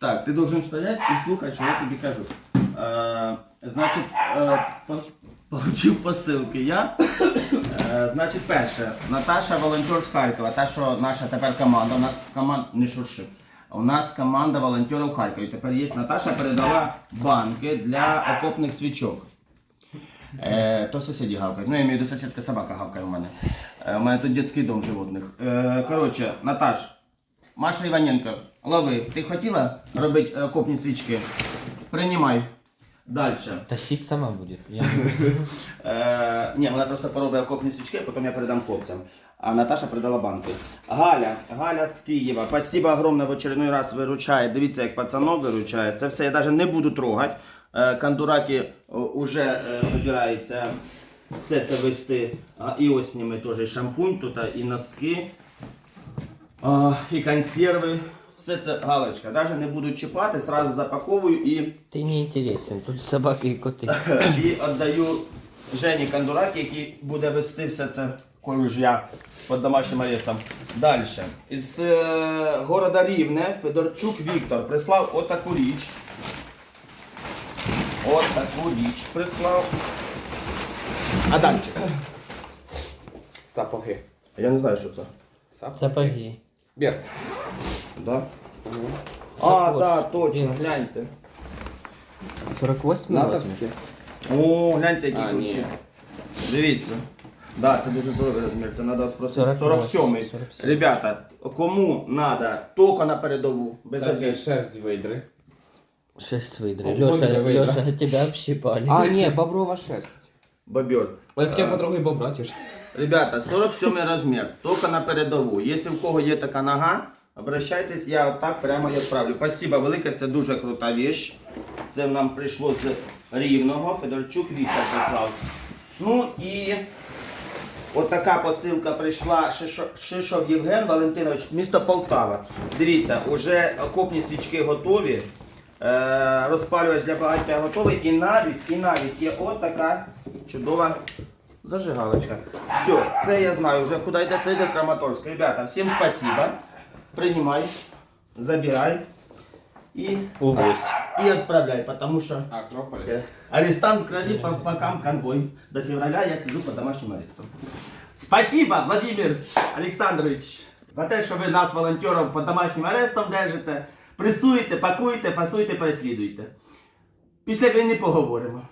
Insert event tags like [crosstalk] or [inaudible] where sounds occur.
Так, ти должен стоять і слухати, що я тобі кажу. Е, значить, е, по- получив я. Е, значить, перше, Наташа волонтер з Харкова, та, що наша тепер команда. У нас команда не шурши. У нас команда волонтерів в Харкові. Тепер є Наташа передала банки для окопних свічок. Е, то сусіді гавкають. Ну, я маю виду сусідська собака гавкає у мене. Е, у мене тут дитячий дом животних. Е, коротше, Наташ, Маша Іваненко, лови, ти хотіла робити е, окопні свічки? Приймай. Далі. Тащить сама будет. Я не- [laughs] Е, ні, вона просто поробить окопні свічки, а потім я передам хлопцям. А Наташа передала банки. Галя, Галя з Києва. Спасибо огромне в очередной раз виручає. Дивіться, як пацанок виручає. Це все я навіть не буду трогати. Е, Кандураки вже е, збираються все це вести. А, і ось ними теж шампунь, тут і носки, а, і консерви. Все це галочка. Навіть не буду чіпати, сразу запаковую і Ты не интересен. Тут собаки и коты. і віддаю Жені Кандуракі, який буде вести все це колюжя під домашнім арестом. Далі. Із е, города Рівне Федорчук Віктор прислав отаку річ. Отаку річ прислав. А далі. Сапоги. Я не знаю, що це. Сапоги. Сапоги. Берц. Да? А, Сапож. так, да, точно, гляньте. 48 размер. Натовські. О, гляньте, які А, круті. ні. Дивіться. Да, це дуже здоровий розмір. Це треба спросити. 48. 47. 47. Ребята, кому треба тільки на передову, без Кстати, обід. шерсть выдры. Шесть выдры. О, Леша, выдры, выдры. Леша, тебя общипали. А, не, боброва шерсть. Бобер. Ой, я хотел потрогать бобра теж. Ребята, 47 розмір, тільки на передову. Якщо в кого є така нога, обращайтесь, я отак прямо відправлю. Спасибо велике, це дуже крута віч. Це нам прийшло з Рівного, Федорчук Віктор прислав. Ну і от така посилка прийшла Шишо- Шишов Євген Валентинович, місто Полтава. Дивіться, уже окопні свічки готові. Е, розпалювач для багаття готовий. І навіть, і навіть є от така чудова зажигалочка. Все, це я знаю вже куди йде, це йде в Краматорськ. Ребята, всім спасибо. Приймай, забирай і, Увозь. і відправляй, тому що Акрополис. Э, Арестант крови по бокам конвой. До февраля я сижу под домашним арестом. Спасибо, Владимир Олександрович, за те, що ви нас, волонтерів, під домашнім арестом держите. Пресуєте, пакуєте, фасуєте, переслідуєте. Після війни поговоримо.